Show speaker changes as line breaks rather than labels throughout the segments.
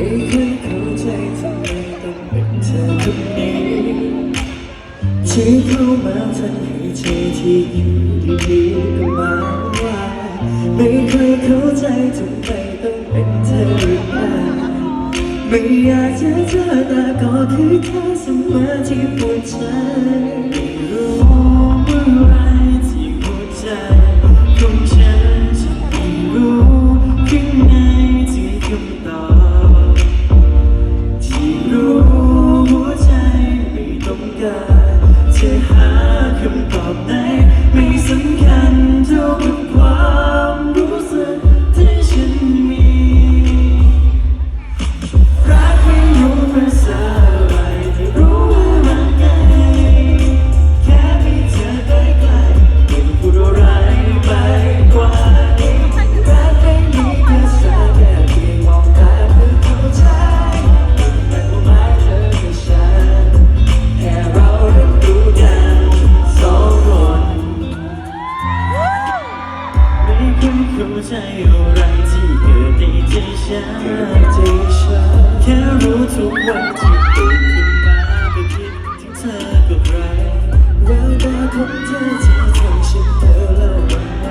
ไม่เคยเข้าใจทำไมต้องเป็นเธอคนนี้ที่เข้ามาทันให้ใจที่อยู่ดีๆก็มาว่า ไม่เคยเข้าใจทำไมต้องเป็นเธออีกแล้ไม่อยากจะเจอแต่ก็คือเธอเสมอที่ปวดใจ ไรที่เกิดในใจฉันใจฉันแค่รู้ทุกวันที่ตื่นขึ้นมาก็คิดถึงเธอกับไรแววตาของเธอที่ทำฉันเธอแล้ววันไหน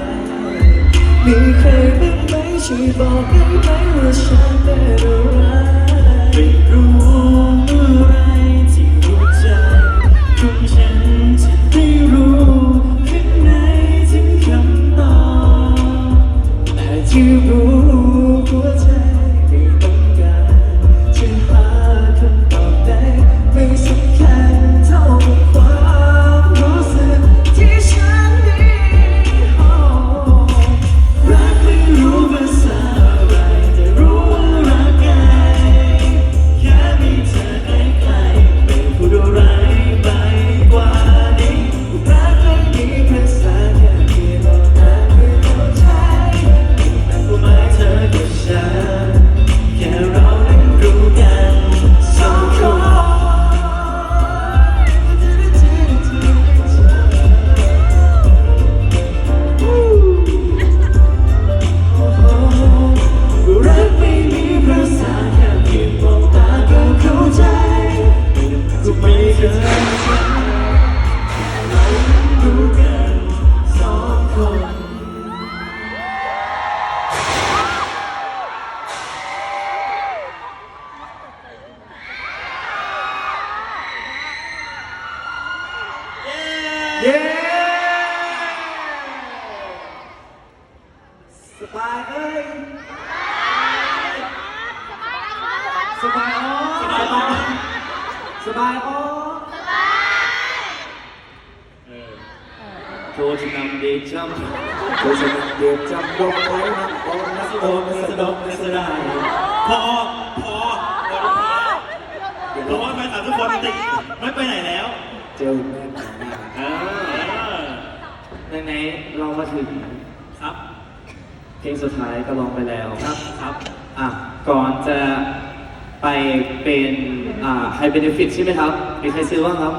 มีใครบ้างไหมช่วยบอกได้ไหมว่าฉันเป็นอะไร แสองคนเย้สบายเอ้ย สบายอ๋อสบายอ๋อ สบายอ๋อโจชนำเดจัมโจชนำเดจัมยกไว้นะโอ้นัสโอนัสดกนัสดา
พอพอพอเพราะว่าแฟนคลับทุกคนติดไม่ไปไหนแล้ว
เจอแม่หนาหน้า
เออ
ไหนๆเรามาถึง
ครับ
เพลงสุดท้ายก็ร้องไปแล้ว
ครับครับ
อะก่อนจะไปเป็นอ่า High Benefit ใช่ไหมครับมีใครซื้อบ้างครับ